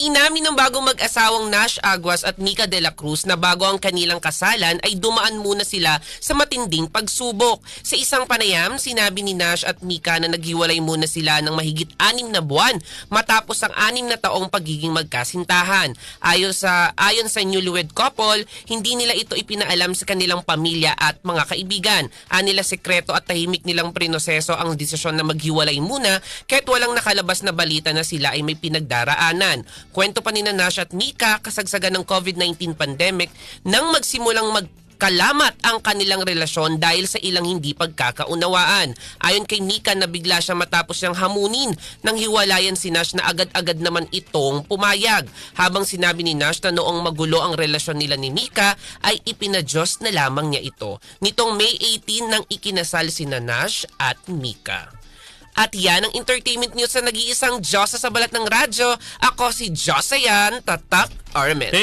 Inamin ng bagong mag-asawang Nash Aguas at Mika de la Cruz na bago ang kanilang kasalan ay dumaan muna sila sa matinding pagsubok. Sa isang panayam, sinabi ni Nash at Mika na naghiwalay muna sila ng mahigit anim na buwan matapos ang anim na taong pagiging magkasintahan. Ayon sa, ayon sa newlywed couple, hindi nila ito ipinaalam sa kanilang pamilya at mga kaibigan. Anila sekreto at tahimik nilang prinoseso ang desisyon na maghiwalay muna kahit walang nakalabas na balita na sila ay may pinagdaraanan. Kwento pa ni na Nash at Mika kasagsagan ng COVID-19 pandemic nang magsimulang mag kalamat ang kanilang relasyon dahil sa ilang hindi pagkakaunawaan. Ayon kay Mika na bigla siya matapos siyang hamunin nang hiwalayan si Nash na agad-agad naman itong pumayag. Habang sinabi ni Nash na noong magulo ang relasyon nila ni Mika ay ipinadyos na lamang niya ito. Nitong May 18 nang ikinasal si Nash at Mika. At yan ang entertainment news sa nag-iisang Diyosa sa balat ng radyo. Ako si Josayan Tatak Armen.